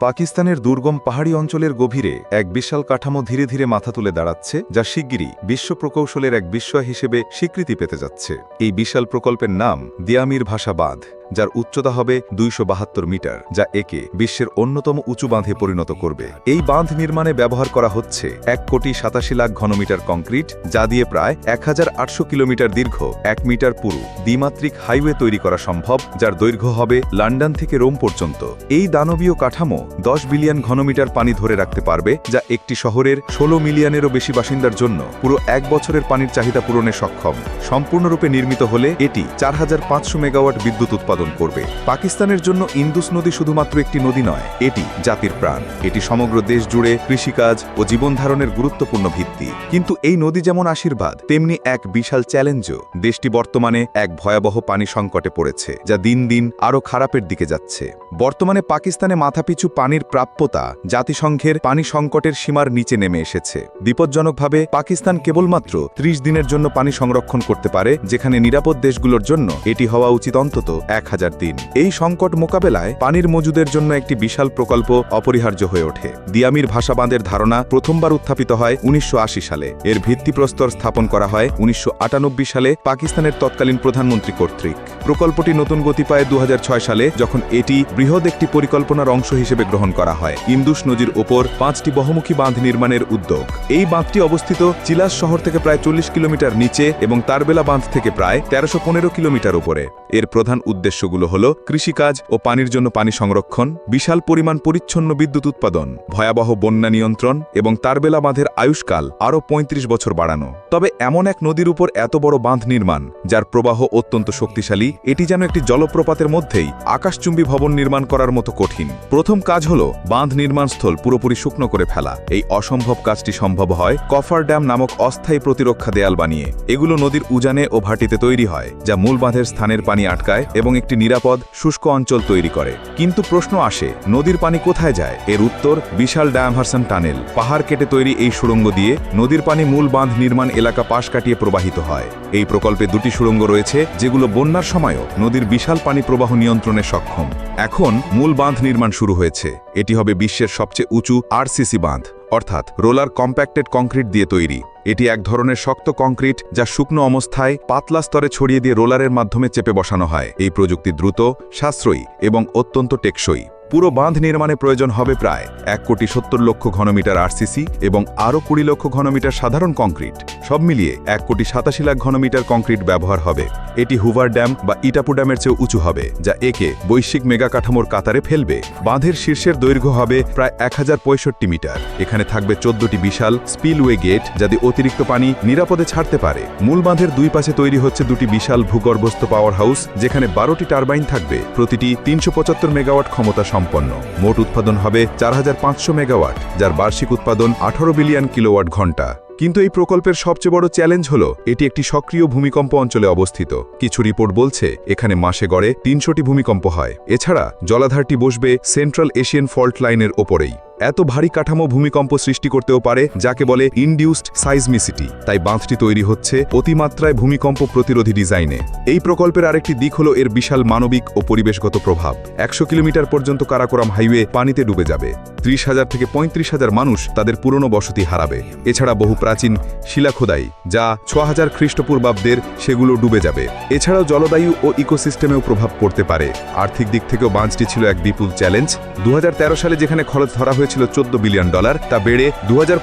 পাকিস্তানের দুর্গম পাহাড়ি অঞ্চলের গভীরে এক বিশাল কাঠামো ধীরে ধীরে মাথা তুলে দাঁড়াচ্ছে, যা শিগগিরই বিশ্ব প্রকৌশলের এক বিস্ময় হিসেবে স্বীকৃতি পেতে যাচ্ছে। এই বিশাল প্রকল্পের নাম দিয়ামির ভাষা বাঁধ যার উচ্চতা হবে দুইশ বাহাত্তর মিটার, যা একে বিশ্বের অন্যতম উঁচু বাঁধে পরিণত করবে। এই বাঁধ নির্মাণে ব্যবহার করা হচ্ছে এক কোটি সাতাশি লাখ ঘনমিটার কংক্রিট, যা দিয়ে প্রায় এক হাজার আটশো কিলোমিটার দীর্ঘ, এক মিটার পুরু দ্বিমাত্রিক হাইওয়ে তৈরি করা সম্ভব, যার দৈর্ঘ্য হবে লন্ডন থেকে রোম পর্যন্ত। এই দানবীয় কাঠামো দশ বিলিয়ন ঘনমিটার পানি ধরে রাখতে পারবে, যা একটি শহরের ষোলো মিলিয়নেরও বেশি বাসিন্দার জন্য পুরো এক বছরের পানির চাহিদা পূরণে সক্ষম। সম্পূর্ণরূপে নির্মিত হলে এটি চার হাজার পাঁচশো মেগাওয়াট বিদ্যুৎ উৎপাদন করবে। পাকিস্তানের জন্য ইন্দুস নদী শুধুমাত্র একটি নদী নয়, এটি জাতির প্রাণ। এটি সমগ্র দেশ জুড়ে কৃষিকাজ ও জীবনধারণের গুরুত্বপূর্ণ ভিত্তি। কিন্তু এই নদী যেমন আশীর্বাদ, তেমনি এক বিশাল চ্যালেঞ্জও। দেশটি বর্তমানে এক ভয়াবহ পানি সংকটে পড়েছে, যা দিন দিন আরও খারাপের দিকে যাচ্ছে। বর্তমানে পাকিস্তানে মাথাপিছু পানির প্রাপ্যতা জাতিসংঘের পানি সংকটের সীমার নিচে নেমে এসেছে। বিপজ্জনকভাবে পাকিস্তান কেবলমাত্র ত্রিশ দিনের জন্য পানি সংরক্ষণ করতে পারে, যেখানে নিরাপদ দেশগুলোর জন্য এটি হওয়া উচিত অন্তত এক হাজার দিন। এই সংকট মোকাবেলায় পানির মজুদের জন্য একটি বিশাল প্রকল্প অপরিহার্য হয়ে ওঠে। দিয়ামির ভাষাবাঁধের ধারণা প্রথমবার উত্থাপিত হয় উনিশশো আশি সালে। এর ভিত্তিপ্রস্তর স্থাপন করা হয় উনিশশো আটানব্বই সালে পাকিস্তানের তৎকালীন প্রধানমন্ত্রী কর্তৃক। প্রকল্পটি নতুন গতি পায় দু হাজার ছয় সালে, যখন এটি বৃহৎ একটি পরিকল্পনার অংশ হিসেবে গ্রহণ করা হয়। ইন্দুস নদীর ওপর পাঁচটি বহুমুখী বাঁধ নির্মাণের উদ্যোগ। এই বাঁধটি অবস্থিত চিলাস শহর থেকে প্রায় চল্লিশ কিলোমিটার নিচে এবং তারবেলা বাঁধ থেকে প্রায় তেরোশো কিলোমিটার উপরে। এর প্রধান উদ্দেশ্যগুলো হল কৃষিকাজ ও পানির জন্য পানি সংরক্ষণ, বিশাল পরিমাণ পরিচ্ছন্ন বিদ্যুৎ উৎপাদন, ভয়াবহ বন্যা নিয়ন্ত্রণ এবং তারবেলা বাঁধের আয়ুষ্কাল আরও ৩৫ বছর বাড়ানো। তবে এমন এক নদীর উপর এত বড় বাঁধ নির্মাণ, যার প্রবাহ অত্যন্ত শক্তিশালী, এটি যেন একটি জলপ্রপাতের মধ্যেই আকাশচুম্বী ভবন নির্মাণ করার মতো কঠিন। প্রথম কাজ হল বাঁধ নির্মাণস্থল পুরোপুরি শুকনো করে ফেলা। এই অসম্ভব কাজটি সম্ভব হয় কফার ড্যাম নামক অস্থায়ী প্রতিরক্ষা দেয়াল বানিয়ে। এগুলো নদীর উজানে ও ভাটিতে তৈরি হয়, যা মূল বাঁধের স্থানের পানি আটকায় এবং একটি নিরাপদ, শুষ্ক অঞ্চল তৈরি করে। কিন্তু প্রশ্ন আসে, নদীর পানি কোথায় যায়? এর উত্তর, বিশাল ডায়াভার্সন টানেল। পাহাড় কেটে তৈরি এই সুড়ঙ্গ দিয়ে নদীর পানি মূল বাঁধ নির্মাণ এলাকা পাশ কাটিয়ে প্রবাহিত হয়। এই প্রকল্পে দুটি সুড়ঙ্গ রয়েছে, যেগুলো বন্যার সময়ও নদীর বিশাল পানি প্রবাহ নিয়ন্ত্রণে সক্ষম। এখন মূল বাঁধ নির্মাণ শুরু হয়েছে। এটি হবে বিশ্বের সবচেয়ে উঁচু আরসিসি বাঁধ। অর্থাৎ রোলার কম্প্যাক্টেড কংক্রিট দিয়ে তৈরি। এটি এক ধরনের শক্ত কংক্রিট যা শুকনো অবস্থায় পাতলা স্তরে ছড়িয়ে দিয়ে রোলারের মাধ্যমে চেপে বসানো হয়। এই প্রযুক্তি দ্রুত, সাশ্রয়ী এবং অত্যন্ত টেকসই। পুরো বাঁধ নির্মাণে প্রয়োজন হবে প্রায় এক কোটি সত্তর লক্ষ ঘনমিটার আরসিসি এবং আরও কুড়ি লক্ষ ঘনমিটার সাধারণ কংক্রিট। সব মিলিয়ে এক কোটি সাতাশি লাখ ঘনমিটার কংক্রিট ব্যবহার হবে। এটি হুভার ড্যাম বা ইটাপু ড্যামের চেয়ে উঁচু হবে, যা একে বৈশ্বিক মেগা কাঠামোর কাতারে ফেলবে। বাঁধের শীর্ষের দৈর্ঘ্য হবে প্রায় এক হাজার পঁয়ষট্টি মিটার। এখানে থাকবে চোদ্দটি বিশাল স্পিলওয়ে গেট যাতে অতিরিক্ত পানি নিরাপদে ছাড়তে পারে। মূল বাঁধের দুই পাশে তৈরি হচ্ছে দুটি বিশাল ভূগর্ভস্থ পাওয়ার হাউস যেখানে বারোটি টারবাইন থাকবে। প্রতিটি তিনশো পঁচাত্তর মেগাওয়াট ক্ষমতা সম্পন্ন। মোট উৎপাদন হবে চার হাজার পাঁচশো মেগাওয়াট, যার বার্ষিক উৎপাদন আঠারো বিলিয়ন কিলোওয়াট ঘণ্টা। কিন্তু এই প্রকল্পের সবচেয়ে বড় চ্যালেঞ্জ হল, এটি একটি সক্রিয় ভূমিকম্প অঞ্চলে অবস্থিত। কিছু রিপোর্ট বলছে, এখানে মাসে গড়ে তিনশোটি ভূমিকম্প হয়। এছাড়া জলাধারটি বসবে সেন্ট্রাল এশিয়ান ফল্ট লাইনের ওপরেই। এত ভারী কাঠামো ভূমিকম্প সৃষ্টি করতেও পারে, যাকে বলে ইনডিউসড সাইজমিসিটি তাই বাঁধটি তৈরি হচ্ছে অতিমাত্রায় ভূমিকম্প প্রতিরোধী ডিজাইনে। এই প্রকল্পের আরেকটি দিক হল এর বিশাল মানবিক ও পরিবেশগত প্রভাব। একশো কিলোমিটার পর্যন্ত কারাকোরাম হাইওয়ে পানিতে ডুবে যাবে। ত্রিশ হাজার থেকে পঁয়ত্রিশ হাজার মানুষ তাদের পুরনো বসতি হারাবে। এছাড়া বহু প্রাচীন শিলাখোদাই, যা ছ হাজার খ্রিস্টপূর্বাব্দের সেগুলো ডুবে যাবে। এছাড়াও জলবায়ু ও ইকোসিস্টেমেও প্রভাব পড়তে পারে। আর্থিক দিক থেকেও বাঁধটি ছিল এক বিপুল চ্যালেঞ্জ। দু হাজার তেরো সালে যেখানে খরচ ধরা হয়েছিল চোদ্দ বিলিয়ন ডলার, তা বেড়ে দু হাজার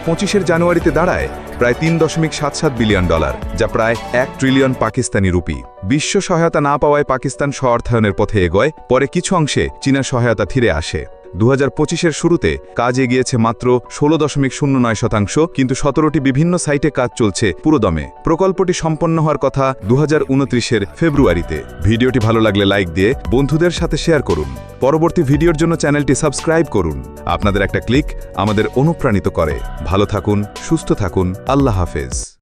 জানুয়ারিতে দাঁড়ায় প্রায় তিন দশমিক সাত সাত বিলিয়ন ডলার, যা প্রায় এক ট্রিলিয়ন পাকিস্তানি রুপি। বিশ্ব সহায়তা না পাওয়ায় পাকিস্তান স্ব অর্থায়নের পথে এগোয়, পরে কিছু অংশে চীনা সহায়তা ফিরে আসে। দু হাজার শুরুতে কাজ এগিয়েছে মাত্র ষোলো দশমিক শূন্য নয় শতাংশ, কিন্তু সতেরোটি বিভিন্ন সাইটে কাজ চলছে পুরোদমে। প্রকল্পটি সম্পন্ন হওয়ার কথা দু হাজার ফেব্রুয়ারিতে। ভিডিওটি ভালো লাগলে লাইক দিয়ে বন্ধুদের সাথে শেয়ার করুন। পরবর্তী ভিডিওর জন্য চ্যানেলটি সাবস্ক্রাইব করুন। আপনাদের একটা ক্লিক আমাদের অনুপ্রাণিত করে। ভালো থাকুন, সুস্থ থাকুন। আল্লাহ হাফেজ।